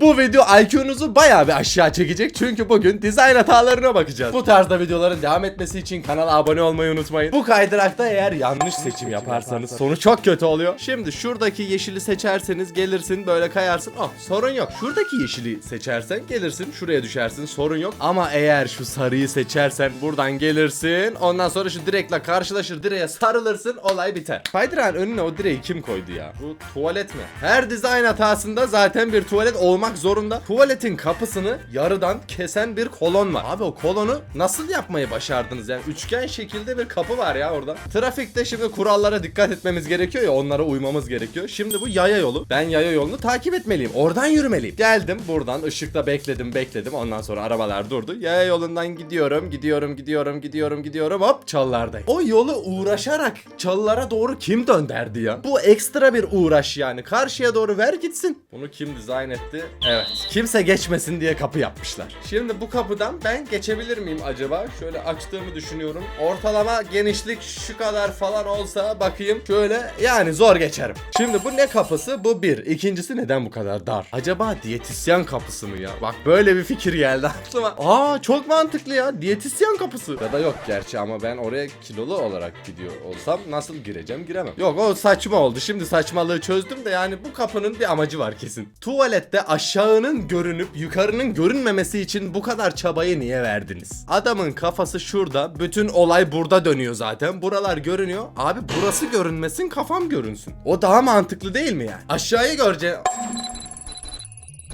Bu video IQ'nuzu bayağı bir aşağı çekecek çünkü bugün dizayn hatalarına bakacağız. Bu tarzda videoların devam etmesi için kanala abone olmayı unutmayın. Bu kaydırakta eğer yanlış seçim yaparsanız sonu çok kötü oluyor. Şimdi şuradaki yeşili seçerseniz gelirsin böyle kayarsın. Oh sorun yok. Şuradaki yeşili seçersen gelirsin şuraya düşersin sorun yok. Ama eğer şu sarıyı seçersen buradan gelirsin. Ondan sonra şu direkle karşılaşır direğe sarılırsın olay biter. Kaydırağın önüne o direği kim koydu ya? Bu tuvalet mi? Her dizayn hatasında zaten bir tuvalet olmak zorunda. Tuvaletin kapısını yarıdan kesen bir kolon var. Abi o kolonu nasıl yapmayı başardınız yani? Üçgen şekilde bir kapı var ya orada. Trafikte şimdi kurallara dikkat etmemiz gerekiyor ya onlara uymamız gerekiyor. Şimdi bu yaya yolu. Ben yaya yolunu takip etmeliyim. Oradan yürümeliyim. Geldim buradan ışıkta bekledim bekledim. Ondan sonra arabalar durdu. Yaya yolundan gidiyorum gidiyorum gidiyorum gidiyorum gidiyorum hop çalılardayım. O yolu uğraşarak çalılara doğru kim dönderdi ya? Bu ekstra bir uğraş yani. Karşıya doğru ver gitsin. Bunu kim dizayn etti? Evet. Kimse geçmesin diye kapı yapmışlar. Şimdi bu kapıdan ben geçebilir miyim acaba? Şöyle açtığımı düşünüyorum. Ortalama genişlik şu kadar falan olsa bakayım. Şöyle yani zor geçerim. Şimdi bu ne kapısı? Bu bir. İkincisi neden bu kadar dar? Acaba diyetisyen kapısı mı ya? Bak böyle bir fikir geldi aklıma. Aa çok mantıklı ya. Diyetisyen kapısı. Ya da yok gerçi ama ben oraya kilolu olarak gidiyor olsam nasıl gireceğim giremem. Yok o saçma oldu. Şimdi saçmalığı çözdüm de yani bu kapının bir amacı var kesin. Tuvalette aşağının görünüp yukarının görünmemesi için bu kadar çabayı niye verdiniz? Adamın kafası şurada. Bütün olay burada dönüyor zaten. Buralar görünüyor. Abi burası görünmesin kafam görünsün. O daha mantıklı değil mi yani? Aşağıyı görece...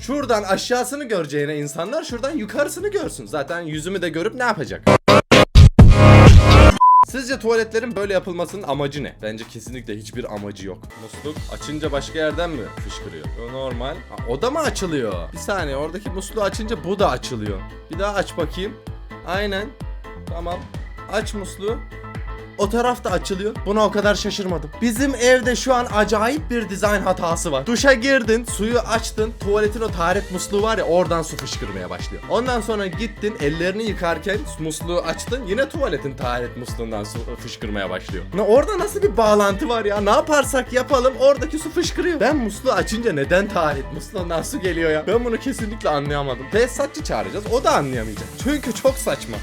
Şuradan aşağısını göreceğine insanlar şuradan yukarısını görsün. Zaten yüzümü de görüp ne yapacak? Sizce tuvaletlerin böyle yapılmasının amacı ne? Bence kesinlikle hiçbir amacı yok. Musluk açınca başka yerden mi fışkırıyor? O normal. Ha, o da mı açılıyor? Bir saniye oradaki musluğu açınca bu da açılıyor. Bir daha aç bakayım. Aynen. Tamam. Aç musluğu. O taraf da açılıyor. Buna o kadar şaşırmadım. Bizim evde şu an acayip bir dizayn hatası var. Duşa girdin, suyu açtın, tuvaletin o taharet musluğu var ya oradan su fışkırmaya başlıyor. Ondan sonra gittin, ellerini yıkarken musluğu açtın, yine tuvaletin taharet musluğundan su fışkırmaya başlıyor. Ne orada nasıl bir bağlantı var ya? Ne yaparsak yapalım oradaki su fışkırıyor. Ben musluğu açınca neden taharet musluğundan su geliyor ya? Ben bunu kesinlikle anlayamadım. Tesisatçı çağıracağız, o da anlayamayacak. Çünkü çok saçma.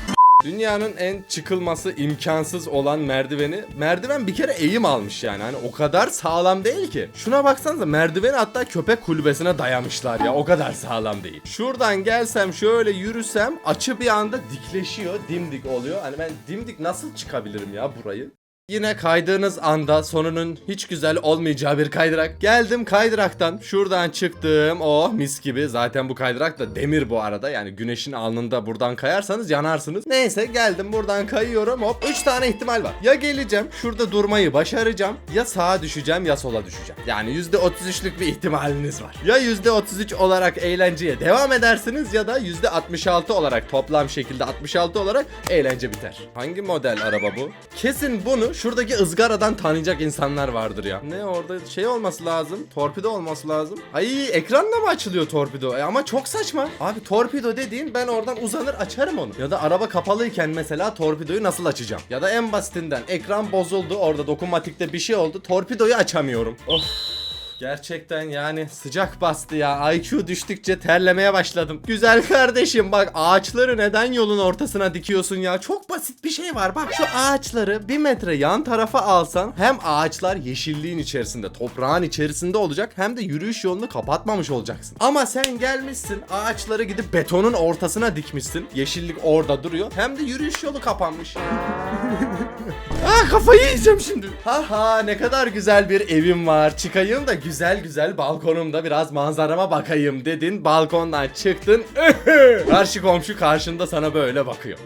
Dünyanın en çıkılması imkansız olan merdiveni merdiven bir kere eğim almış yani hani o kadar sağlam değil ki. Şuna baksanıza merdiveni hatta köpek kulübesine dayamışlar ya o kadar sağlam değil. Şuradan gelsem şöyle yürüsem açı bir anda dikleşiyor dimdik oluyor. Hani ben dimdik nasıl çıkabilirim ya burayı? Yine kaydığınız anda sonunun hiç güzel olmayacağı bir kaydırak. Geldim kaydıraktan. Şuradan çıktım. Oh mis gibi. Zaten bu kaydırak da demir bu arada. Yani güneşin alnında buradan kayarsanız yanarsınız. Neyse geldim buradan kayıyorum. Hop 3 tane ihtimal var. Ya geleceğim şurada durmayı başaracağım. Ya sağa düşeceğim ya sola düşeceğim. Yani %33'lük bir ihtimaliniz var. Ya %33 olarak eğlenceye devam edersiniz ya da %66 olarak toplam şekilde 66 olarak eğlence biter. Hangi model araba bu? Kesin bunu şuradaki ızgaradan tanıyacak insanlar vardır ya. Ne orada şey olması lazım. Torpido olması lazım. Ay ekranla mı açılıyor torpido? E ama çok saçma. Abi torpido dediğin ben oradan uzanır açarım onu. Ya da araba kapalıyken mesela torpidoyu nasıl açacağım? Ya da en basitinden ekran bozuldu. Orada dokunmatikte bir şey oldu. Torpidoyu açamıyorum. Of. Gerçekten yani sıcak bastı ya. IQ düştükçe terlemeye başladım. Güzel kardeşim bak ağaçları neden yolun ortasına dikiyorsun ya? Çok basit bir şey var. Bak şu ağaçları bir metre yan tarafa alsan hem ağaçlar yeşilliğin içerisinde, toprağın içerisinde olacak hem de yürüyüş yolunu kapatmamış olacaksın. Ama sen gelmişsin ağaçları gidip betonun ortasına dikmişsin. Yeşillik orada duruyor. Hem de yürüyüş yolu kapanmış. Ah kafayı yiyeceğim şimdi. Ha ha ne kadar güzel bir evim var. Çıkayım da güzel güzel balkonumda biraz manzarama bakayım dedin. Balkondan çıktın. Karşı komşu karşında sana böyle bakıyor.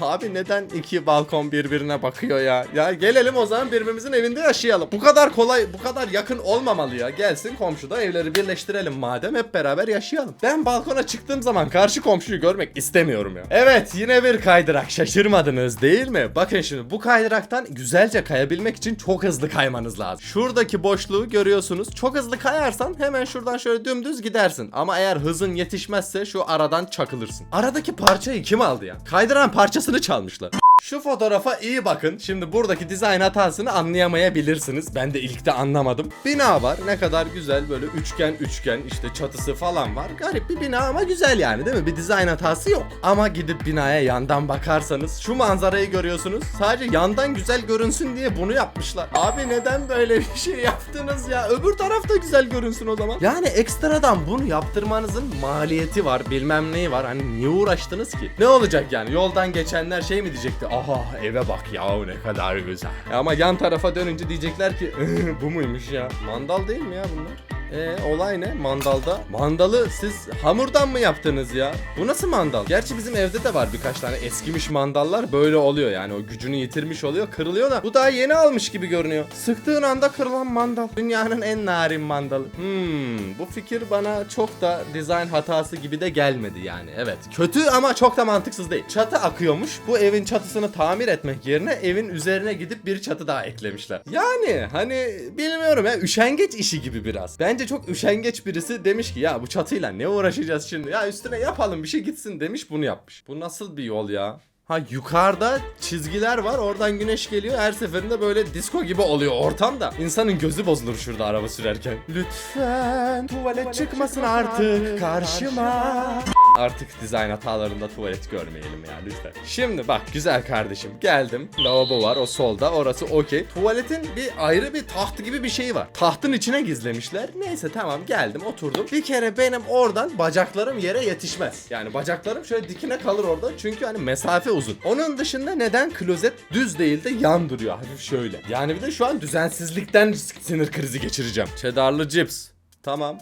Abi neden iki balkon birbirine bakıyor ya? Ya gelelim o zaman birbirimizin evinde yaşayalım. Bu kadar kolay, bu kadar yakın olmamalı ya. Gelsin komşuda evleri birleştirelim madem hep beraber yaşayalım. Ben balkona çıktığım zaman karşı komşuyu görmek istemiyorum ya. Evet yine bir kaydırak. Şaşırmadınız değil mi? Bakın şimdi bu kaydıraktan güzelce kayabilmek için çok hızlı kaymanız lazım. Şuradaki boşluğu görüyorsunuz. Çok hızlı kayarsan hemen şuradan şöyle dümdüz gidersin. Ama eğer hızın yetişmezse şu aradan çakılırsın. Aradaki parçayı kim aldı ya? Kaydıran parçasını çalmışlar. Şu fotoğrafa iyi bakın. Şimdi buradaki dizayn hatasını anlayamayabilirsiniz. Ben de ilk de anlamadım. Bina var. Ne kadar güzel böyle üçgen üçgen işte çatısı falan var. Garip bir bina ama güzel yani değil mi? Bir dizayn hatası yok. Ama gidip binaya yandan bakarsanız şu manzarayı görüyorsunuz. Sadece yandan güzel görünsün diye bunu yapmışlar. Abi neden böyle bir şey yaptınız ya? Öbür taraf da güzel görünsün o zaman. Yani ekstradan bunu yaptırmanızın maliyeti var. Bilmem neyi var. Hani niye uğraştınız ki? Ne olacak yani? Yoldan geçenler şey mi diyecekti? Aha eve bak ya ne kadar güzel. Ya ama yan tarafa dönünce diyecekler ki bu muymuş ya? Mandal değil mi ya bunlar? E olay ne? Mandalda. Mandalı siz hamurdan mı yaptınız ya? Bu nasıl mandal? Gerçi bizim evde de var birkaç tane eskimiş mandallar böyle oluyor yani o gücünü yitirmiş oluyor kırılıyor da bu daha yeni almış gibi görünüyor. Sıktığın anda kırılan mandal. Dünyanın en narin mandalı. Hmm bu fikir bana çok da dizayn hatası gibi de gelmedi yani. Evet kötü ama çok da mantıksız değil. Çatı akıyormuş. Bu evin çatısını tamir etmek yerine evin üzerine gidip bir çatı daha eklemişler. Yani hani bilmiyorum ya üşengeç işi gibi biraz. Bence çok üşengeç birisi demiş ki ya bu çatıyla ne uğraşacağız şimdi? Ya üstüne yapalım bir şey gitsin demiş bunu yapmış. Bu nasıl bir yol ya? Ha yukarıda çizgiler var oradan güneş geliyor her seferinde böyle disco gibi oluyor ortamda. İnsanın gözü bozulur şurada araba sürerken. Lütfen tuvalet çıkmasın artık karşıma. Artık dizayn hatalarında tuvalet görmeyelim ya lütfen. Şimdi bak güzel kardeşim geldim. Lavabo var o solda orası okey. Tuvaletin bir ayrı bir taht gibi bir şey var. Tahtın içine gizlemişler. Neyse tamam geldim oturdum. Bir kere benim oradan bacaklarım yere yetişmez. Yani bacaklarım şöyle dikine kalır orada çünkü hani mesafe uzun. Onun dışında neden klozet düz değil de yan duruyor hafif şöyle. Yani bir de şu an düzensizlikten sinir krizi geçireceğim. Cheddarlı cips. Tamam.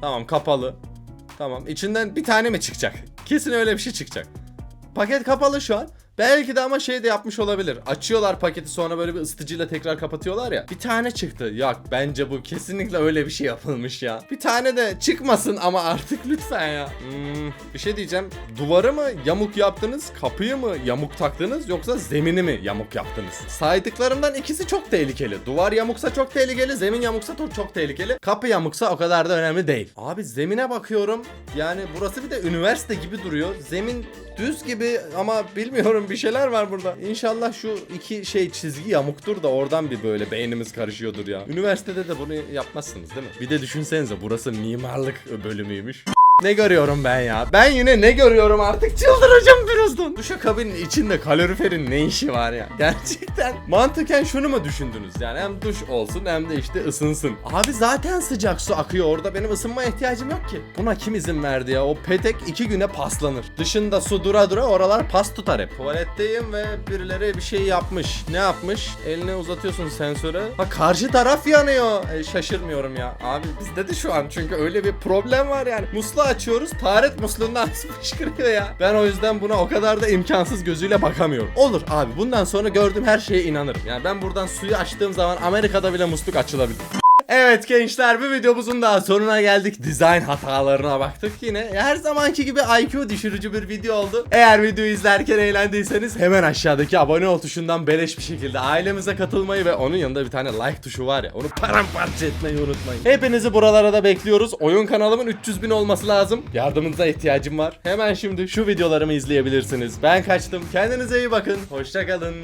Tamam kapalı. Tamam. içinden bir tane mi çıkacak? Kesin öyle bir şey çıkacak. Paket kapalı şu an. Belki de ama şey de yapmış olabilir. Açıyorlar paketi sonra böyle bir ısıtıcıyla tekrar kapatıyorlar ya. Bir tane çıktı. Yok bence bu kesinlikle öyle bir şey yapılmış ya. Bir tane de çıkmasın ama artık lütfen ya. Hmm, bir şey diyeceğim. Duvarı mı yamuk yaptınız? Kapıyı mı yamuk taktınız? Yoksa zemini mi yamuk yaptınız? Saydıklarımdan ikisi çok tehlikeli. Duvar yamuksa çok tehlikeli. Zemin yamuksa çok tehlikeli. Kapı yamuksa o kadar da önemli değil. Abi zemine bakıyorum. Yani burası bir de üniversite gibi duruyor. Zemin düz gibi ama bilmiyorum bir şeyler var burada. İnşallah şu iki şey çizgi yamuktur da oradan bir böyle beynimiz karışıyordur ya. Üniversitede de bunu yapmazsınız değil mi? Bir de düşünsenize burası mimarlık bölümüymüş. Ne görüyorum ben ya? Ben yine ne görüyorum artık? Çıldıracağım birazdan. Duşakabinin içinde kaloriferin ne işi var ya? Gerçekten mantıken şunu mu düşündünüz? Yani hem duş olsun hem de işte ısınsın. Abi zaten sıcak su akıyor orada. Benim ısınmaya ihtiyacım yok ki. Buna kim izin verdi ya? O petek iki güne paslanır. Dışında su dura dura oralar pas tutar hep. Tuvaletteyim ve birileri bir şey yapmış. Ne yapmış? Elini uzatıyorsun sensöre. Ha karşı taraf yanıyor. E, şaşırmıyorum ya. Abi bizde de şu an çünkü öyle bir problem var yani. Musluğu açıyoruz. Taharet musluğundan fışkırıyor ya. Ben o yüzden buna o kadar da imkansız gözüyle bakamıyorum. Olur abi bundan sonra gördüğüm her şeye inanırım. Yani ben buradan suyu açtığım zaman Amerika'da bile musluk açılabilir. Evet gençler bir videomuzun daha sonuna geldik. Dizayn hatalarına baktık yine. Her zamanki gibi IQ düşürücü bir video oldu. Eğer videoyu izlerken eğlendiyseniz hemen aşağıdaki abone ol tuşundan beleş bir şekilde ailemize katılmayı ve onun yanında bir tane like tuşu var ya onu paramparça etmeyi unutmayın. Hepinizi buralara da bekliyoruz. Oyun kanalımın 300 bin olması lazım. Yardımınıza ihtiyacım var. Hemen şimdi şu videolarımı izleyebilirsiniz. Ben kaçtım. Kendinize iyi bakın. Hoşçakalın.